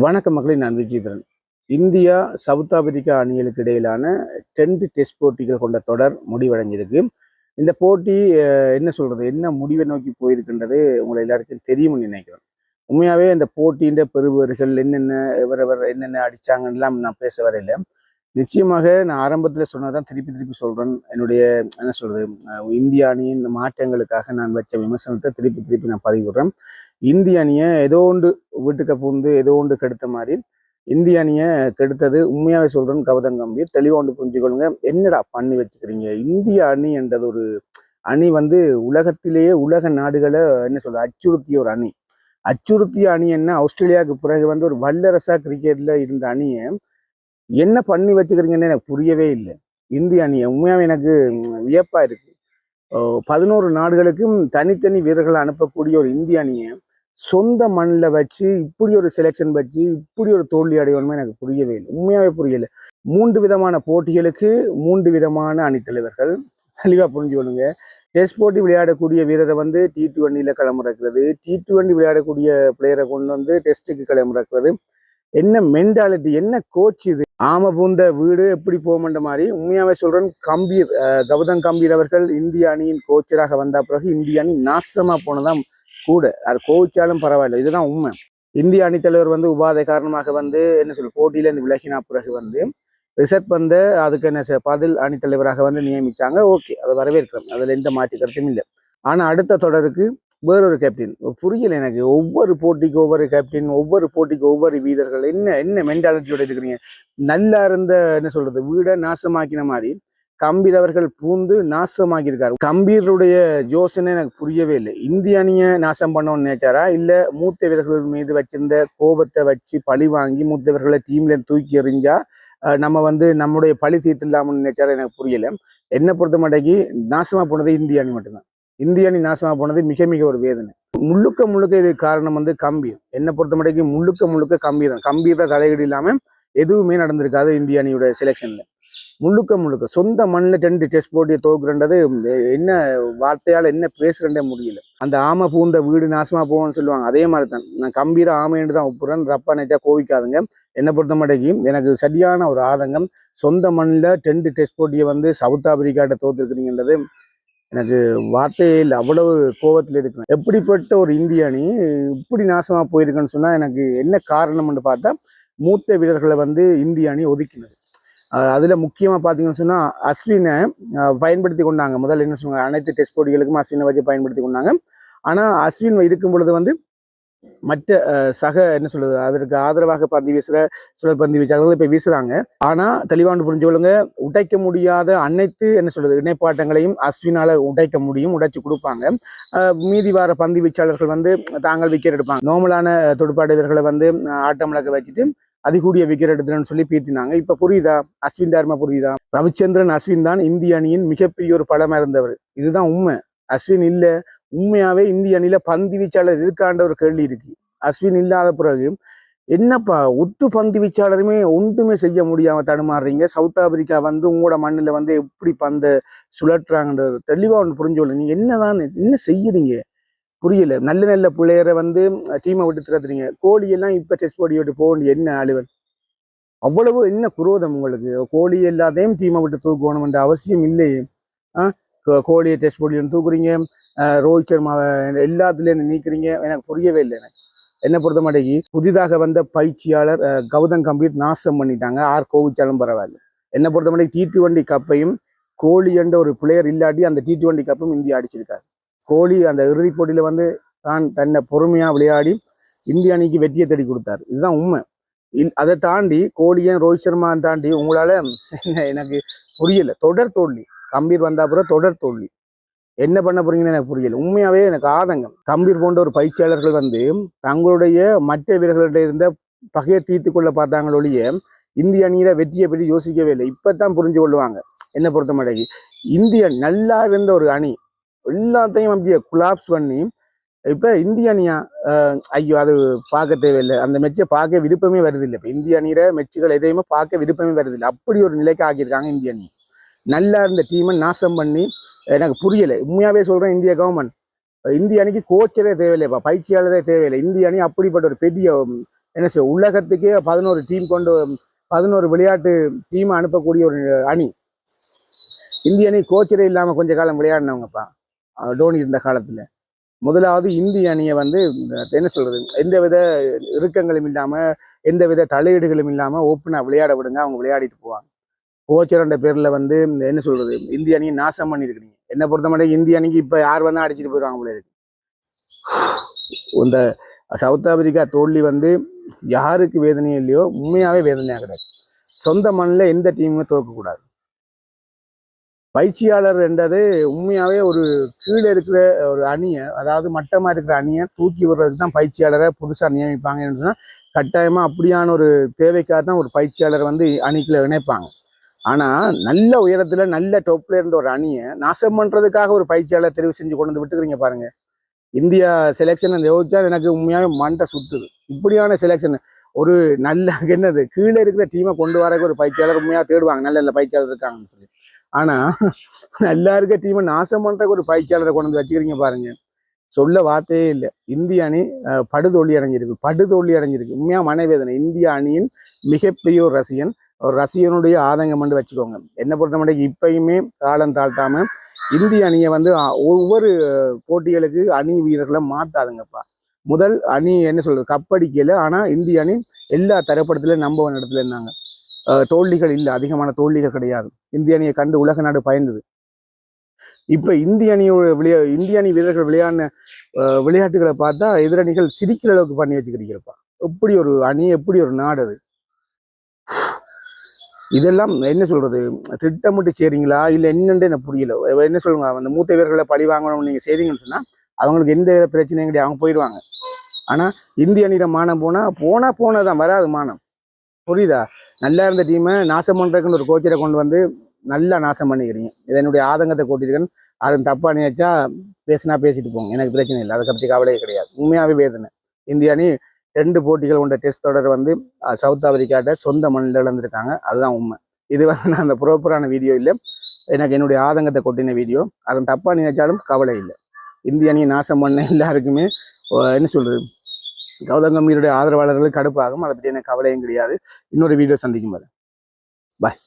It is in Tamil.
வணக்க மக்களை நான் விஜயதரன் இந்தியா சவுத் ஆப்பிரிக்கா அணிகளுக்கு இடையிலான டென்த் டெஸ்ட் போட்டிகள் கொண்ட தொடர் முடிவடைஞ்சிருக்கு. இந்த போட்டி என்ன சொல்றது என்ன முடிவை நோக்கி போயிருக்கின்றது உங்களை எல்லாருக்கும் தெரியும்னு நினைக்கிறேன். உண்மையாவே இந்த போட்டியின் பெறுபவர்கள் என்னென்ன இவரவர் என்னென்ன அடிச்சாங்கன்னு எல்லாம் நான் பேச வரையில. நிச்சயமாக நான் ஆரம்பத்தில் சொன்னதான் திருப்பி திருப்பி சொல்கிறேன் என்னுடைய என்ன சொல்கிறது இந்திய அணியின் மாற்றங்களுக்காக நான் வச்ச விமர்சனத்தை திருப்பி திருப்பி நான் பதிவிடுறேன் இந்திய அணியை ஏதோ ஒன்று வீட்டுக்கு பூந்து ஏதோ ஒன்று கெடுத்த மாதிரி இந்திய அணியை கெடுத்தது உண்மையாக சொல்கிறேன் கவதம் கம்பீர். தெளிவா ஒன்று புரிஞ்சுக்கொள்ளுங்க. என்னடா பண்ணி வச்சுக்கிறீங்க? இந்திய அணி என்றது ஒரு அணி வந்து உலகத்திலேயே உலக நாடுகளை என்ன சொல்கிறது அச்சுறுத்திய ஒரு அணி. அச்சுறுத்திய அணி என்ன? ஆஸ்திரேலியாவுக்கு பிறகு வந்து ஒரு வல்லரசா கிரிக்கெட்டில் இருந்த அணியை என்ன பண்ணி வச்சுக்கிறீங்கன்னு எனக்கு புரியவே இல்லை. இந்திய அணியை உண்மையாகவே எனக்கு வியப்பாக இருக்குது இருக்கு பதினோரு நாடுகளுக்கும் தனித்தனி வீரர்களை அனுப்பக்கூடிய ஒரு இந்திய அணியை சொந்த மண்ணில் வச்சு இப்படி ஒரு செலெக்ஷன் வச்சு இப்படி ஒரு தோல்வி அடையணுமே எனக்கு புரியவே இல்லை. உண்மையாகவே புரியல. மூன்று விதமான போட்டிகளுக்கு மூன்று விதமான அணித்தலைவர்கள் தெளிவாக புரிஞ்சுக்கொள்ளுங்க டெஸ்ட் போட்டி விளையாடக்கூடிய வீரரை வந்து டி டுவெண்ட்டியில் களமிறக்கிறது. டி டுவெண்ட்டி விளையாடக்கூடிய பிளேயரை கொண்டு வந்து டெஸ்ட்டுக்கு களமிறக்கிறது. என்ன மென்டாலிட்டி என்ன கோச் இது? ஆம பூந்த வீடு எப்படி போகமன்ற மாதிரி உண்மையாவே சொல்றேன். கம்பீர் கௌதம் கம்பீர் அவர்கள் இந்திய அணியின் கோச்சராக வந்த பிறகு இந்திய அணி நாசமா போனதான் கூட. அது கோவிச்சாலும் பரவாயில்ல. இதுதான் உண்மை. இந்திய அணித்தலைவர் வந்து உபாதை காரணமாக வந்து என்ன சொல்ல போட்டியில இருந்து விலகினா பிறகு வந்து ரிசர்ட் வந்து அதுக்கு என்ன பதில் அணித்தலைவராக வந்து நியமிச்சாங்க. ஓகே அதை வரவேற்கிறோம். அதுல எந்த மாற்று கருத்தும் இல்லை. ஆனா அடுத்த தொடருக்கு வேறொரு கேப்டன் புரியல எனக்கு. ஒவ்வொரு போட்டிக்கு ஒவ்வொரு கேப்டன் ஒவ்வொரு போட்டிக்கு ஒவ்வொரு வீரர்கள். என்ன என்ன மென்டாலிட்டியோட இருக்கிறீங்க நல்லா இருந்த என்ன சொல்றது வீடை நாசமாக்கின மாதிரி கம்பீர் அவர்கள் பூந்து நாசமாக்கியிருக்காரு. கம்பீருடைய யோசனை எனக்கு புரியவே இல்லை. இந்திய அணியை நாசம் பண்ணணும்னு நினைச்சாரா? இல்ல மூத்த வீரர்கள் மீது வச்சிருந்த கோபத்தை வச்சு பழி வாங்கி மூத்த வீரர்களை டீம்ல தூக்கி எறிஞ்சா நம்ம வந்து நம்முடைய பழி தீர்த்துலாம்னு நினைச்சாரா எனக்கு புரியல. என்னை பொறுத்த மாட்டேக்கு நாசமா போனது இந்திய அணி மட்டும்தான். இந்திய அணி நாசமாக போனது மிக மிக ஒரு வேதனை. முழுக்க முழுக்க இது காரணம் வந்து கம்பீர் என்னை பொறுத்த மட்டும் முழுக்க முழுக்க கம்பீர் தான். கம்பீர தலையீடு இல்லாமல் எதுவுமே நடந்திருக்காது இந்திய அணியோட செலெக்ஷனில் முழுக்க முழுக்க சொந்த மண்ணில் டென்ட் டெஸ்ட் போட்டியை தோக்குறன்றது என்ன வார்த்தையால் என்ன பேசுகிறேன் முடியல. அந்த ஆமை பூந்த வீடு நாசமாக போகும்னு சொல்லுவாங்க. அதே மாதிரி தான் நான் கம்பீர ஆமைன்னு தான் ஒப்புறேன் ரப்பா நினைச்சா கோவிக்காதுங்க. என்னை பொறுத்த மாட்டேக்கும் எனக்கு சரியான ஒரு ஆதங்கம். சொந்த மண்ணில் டென்ட் டெஸ்ட் போட்டியை வந்து சவுத் ஆப்பிரிக்காட்ட தோத்துருக்குறீங்கன்றது எனக்கு வார்த்தையில் அவ்வளவு கோபத்தில் இருக்கிறேன். எப்படிப்பட்ட ஒரு இந்திய அணி இப்படி நாசமாக போயிருக்குன்னு சொன்னால் எனக்கு என்ன காரணம்னு பார்த்தா மூத்த வீரர்களை வந்து இந்திய அணி ஒதுக்கினது. அதில் முக்கியமாக பார்த்தீங்கன்னு சொன்னால் அஸ்வினை பயன்படுத்தி கொண்டாங்க. முதல்ல என்ன சொன்னாங்க? அனைத்து டெஸ்ட் போட்டிகளுக்கும் அஸ்வினை வச்சு பயன்படுத்தி கொண்டாங்க. ஆனால் அஸ்வின் இருக்கும் பொழுது வந்து மற்ற சக என்ன சொல்றது அதற்கு ஆதரவாக பந்து வீசுற சுழல் பந்து வீச்சாளர்கள் இப்ப வீசுறாங்க. ஆனா தெளிவாண்டு புரிஞ்சு கொள்ளுங்க உடைக்க முடியாத அனைத்து என்ன சொல்றது இணைப்பாட்டங்களையும் அஸ்வினால உடைக்க முடியும் உடைச்சு கொடுப்பாங்க. அஹ், மீதி வார பந்து வீச்சாளர்கள் வந்து தாங்கள் விக்கெட் எடுப்பாங்க. நோமலான தொடுப்பாடு வீரர்களை வந்து ஆட்டமிழக்க வச்சுட்டு அதிகூடிய விக்கெட் எடுத்துன்னு சொல்லி பீத்தினாங்க. இப்ப புரியுதா? அஸ்வின் தர்மா புரியுதா? ரவிச்சந்திரன் அஸ்வின் தான் இந்திய அணியின் மிகப்பெரிய ஒரு பலமா இருந்தவர் இதுதான் உண்மை. அஸ்வின் இல்ல உண்மையாவே இந்திய அணியில பந்து வீச்சாளர் இருக்கான்ற ஒரு கேள்வி இருக்கு. அஸ்வின் இல்லாத பிறகு என்னப்பா ஒட்டு பந்து வீச்சாளருமே ஒன்றுமே செய்ய முடியாம தடுமாறுறீங்க? சவுத் ஆப்பிரிக்கா வந்து உங்களோட மண்ணில் வந்து எப்படி பந்த சுழற்றுறாங்கன்றது தெளிவா ஒன்று புரிஞ்சோல நீங்க என்னதான் என்ன செய்யறீங்க? புரியல. நல்ல நல்ல பிள்ளையரை வந்து டீமை விட்டு திறத்துறீங்க. கோழி எல்லாம் இப்ப டெஸ்ட் போடி விட்டு போக வேண்டிய என்ன அலுவல் அவ்வளவு என்ன குரோதம் உங்களுக்கு? கோழி எல்லாத்தையும் டீமை விட்டு தூக்கணும்ன்ற அவசியம் இல்லையே. ஆஹ் கோ- டெஸ்ட் போடி தூக்குறீங்க. ரோஹித் சர்மாவை எல்லாத்துலேருந்து நீக்குறீங்க. எனக்கு புரியவே இல்லை எனக்கு. என்ன பொறுத்த மாட்டேங்கி புதிதாக வந்த பயிற்சியாளர் கௌதம் கம்பீர் நாசம் பண்ணிட்டாங்க. ஆர் கோவிச்சாலும் பரவாயில்ல. என்ன பொறுத்த மாட்டேங்கி டி டுவெண்ட்டி கப்பையும் கோலி என்ற ஒரு பிளேயர் இல்லாட்டி அந்த டி டுவெண்ட்டி கப்பும் இந்தியா அடிச்சிருக்காரு. கோலி அந்த இறுதிப் போட்டியில் வந்து தான் தன்னை பொறுமையாக விளையாடி இந்திய அணிக்கு வெற்றியை தேடி கொடுத்தாரு. இதுதான் உண்மை. இல்- அதை தாண்டி கோலியும் ரோஹித் சர்மா தாண்டி உங்களால் என்ன எனக்கு புரியலை. தொடர் தோல்வி. கம்பீர் வந்த அப்புறம் தொடர் தோல்வி. என்ன பண்ண போறீங்கன்னு எனக்கு புரியல. உண்மையாவே எனக்கு ஆதங்கம். கம்பீர் போன்ற ஒரு பயிற்சியாளர்கள் வந்து தங்களுடைய மற்ற வீரர்களிட இருந்த பகையை தீர்த்து கொள்ள பார்த்தாங்களே ஒழிய இந்திய அணியில வெற்றியை பற்றி யோசிக்கவே இல்லை. இப்பதான் புரிஞ்சு கொள்வாங்க என்ன பொறுத்த மாட்டேங்கி இந்திய நல்லா இருந்த ஒரு அணி எல்லாத்தையும் அப்படியே குலாப்ஸ் பண்ணி இப்ப இந்திய அணியா ஐயோ அது பார்க்க தேவையில்லை. அந்த மெச்சை பார்க்க விருப்பமே வருதில்லை. இப்ப இந்திய அணியில மெச்சுகள் எதையுமே பார்க்க விருப்பமே வருதில்லை. அப்படி ஒரு நிலைக்கு ஆக்கியிருக்காங்க இந்திய அணி. நல்லா இருந்த டீமை நாசம் பண்ணி எனக்கு புரியலை. உண்மையாவே சொல்றேன் இந்திய கவர்மெண்ட் இந்திய அணிக்கு கோச்சரே தேவையில்லைப்பா பயிற்சியாளரே தேவையில்லை. இந்திய அணி அப்படிப்பட்ட ஒரு பெரிய என்ன செய்ய உலகத்துக்கே பதினோரு டீம் கொண்டு பதினோரு விளையாட்டு டீம் அனுப்பக்கூடிய ஒரு அணி. இந்திய அணி கோச்சரே இல்லாம கொஞ்ச காலம் விளையாடினவங்கப்பா. டோனி இருந்த காலத்துல. முதலாவது இந்திய அணியை வந்து என்ன என்ன சொல்றது எந்தவித இறுக்கங்களும் இல்லாம எந்தவித தலையீடுகளும் இல்லாம ஓப்பனாக விளையாட விடுங்க அவங்க விளையாடிட்டு போவாங்க. கோச்சர்ன்ற பேர்ல வந்து இந்த என்ன சொல்றது? இந்திய அணியை நாசம் பண்ணிருக்கிறீங்க என்னை பொறுத்த மட்டும் இந்திய அணிக்கு இப்ப யார் வந்தால் அடிச்சிட்டு போயிடுவாங்க போல இருக்கு. இந்த சவுத் ஆப்பிரிக்கா தோல்வி வந்து யாருக்கு வேதனையும் இல்லையோ உண்மையாவே வேதனையா கிடையாது சொந்த மண்ணில் எந்த டீமுமே தோக்கக்கூடாது பயிற்சியாளர் என்றது உண்மையாவே ஒரு கீழே இருக்கிற ஒரு அணியை அதாவது மட்டமா இருக்கிற அணியை தூக்கி விடுறதுக்கு தான் பயிற்சியாளரை புதுசா நியமிப்பாங்கன்னு சொன்னா கட்டாயமா அப்படியான ஒரு தேவைக்காக தான் ஒரு பயிற்சியாளரை வந்து அணிக்குள்ள இணைப்பாங்க. ஆனால் நல்ல உயரத்தில் நல்ல டோப்பில் இருந்த ஒரு அணியை நாசம் பண்ணுறதுக்காக ஒரு பயிற்சியாளர் தெரிவு செஞ்சு கொண்டு வந்து விட்டுக்கிறீங்க பாருங்க. இந்தியா செலெக்ஷன் யோசிச்சா எனக்கு உண்மையாக மண்டை சுற்றுது இப்படியான செலெக்ஷன் ஒரு நல்ல என்னது? கீழே இருக்கிற டீமை கொண்டு வரக்கு ஒரு பயிற்சியாளர் உண்மையாக தேடுவாங்க. நல்ல நல்ல பயிற்சியாளர் இருக்காங்கன்னு சொல்லி. ஆனால் நல்லா இருக்க டீமை நாசம் பண்ணுறக்கு ஒரு பயிற்சியாளரை கொண்டு வந்து வச்சுக்கிறீங்க பாருங்கள் சொல்ல வார்த்தையே இல்லை. இந்திய அணி படுதோல்வி அடைஞ்சிருக்கு. படுதோல்வி அடைஞ்சிருக்கு. உண்மையாக மனவேதனை. இந்திய அணியின் மிகப்பெரிய ஒரு ரசிகன். ஒரு ரசிகனுடைய ஆதங்கம் வந்து வச்சுக்கோங்க. என்னை பொறுத்த மட்டும் இப்பயுமே காலம் தாழ்த்தாமல் இந்திய அணியை வந்து ஒவ்வொரு போட்டிகளுக்கு அணி வீரர்களை மாற்றாதுங்கப்பா முதல் அணி என்ன சொல்றது? கப்படிக்கல ஆனால் இந்திய அணி எல்லா தரப்படத்திலும் நம்பவன் இடத்துல இருந்தாங்க. தோல்விகள் இல்லை. அதிகமான தோல்விகள் கிடையாது. இந்திய அணியை கண்டு உலக நாடு பயந்தது. இப்ப இந்திய அணியோட விளையா இந்திய அணி வீரர்கள் விளையாடின விளையாட்டுகளை பார்த்தா எதிரணிகள் சிரிக்கிற அளவுக்கு பண்ணி வச்சுக்கிறீங்கப்பா எப்படி ஒரு அணி எப்படி ஒரு நாடு அது? இதெல்லாம் என்ன சொல்றது? திட்டமிட்டு செய்றீங்களா இல்ல என்னன்னு எனக்கு புரியல. என்ன சொல்லுங்க அந்த மூத்த வீரர்களை பழி வாங்கணும் நீங்க செய்தீங்கன்னு சொன்னா அவங்களுக்கு எந்த வித பிரச்சனையும் கிடையாது. அவங்க போயிடுவாங்க. ஆனா இந்திய அணியில் மானம் போனா போனா போனதான் வராது மானம். புரியுதா? நல்லா இருந்த டீமை நாசம் பண்றதுக்குன்னு ஒரு கோச்சரை கொண்டு வந்து நல்லா நாசம் பண்ணிக்கிறீங்க. இதை என்னுடைய ஆதங்கத்தை கூட்டியிருக்கேன். அதன் தப்பா நினைச்சா பேசினா பேசிட்டு போங்க. எனக்கு பிரச்சனை இல்லை. அதை பற்றி கவலையே கிடையாது. உண்மையாகவே வேதனை இந்திய அணி ரெண்டு போட்டிகள் கொண்ட டெஸ்ட் தொடர் வந்து சவுத் ஆப்பிரிக்காட்ட சொந்த மண்ணில் இழந்திருக்காங்க. அதுதான் உண்மை. இது வந்து நான் அந்த ப்ராப்பரான வீடியோ இல்லை. எனக்கு என்னுடைய ஆதங்கத்தை கொட்டின வீடியோ. அதன் தப்பா நினைச்சாலும் கவலை இல்லை. இந்திய அணியை நாசம் பண்ண எல்லாருக்குமே என்ன சொல்கிறது கௌதம் கம்பீருடைய ஆதரவாளர்களுக்கு கடுப்பாகும். அதை பற்றி எனக்கு கவலையும் கிடையாது. இன்னொரு வீடியோ சந்திக்கும் பாய்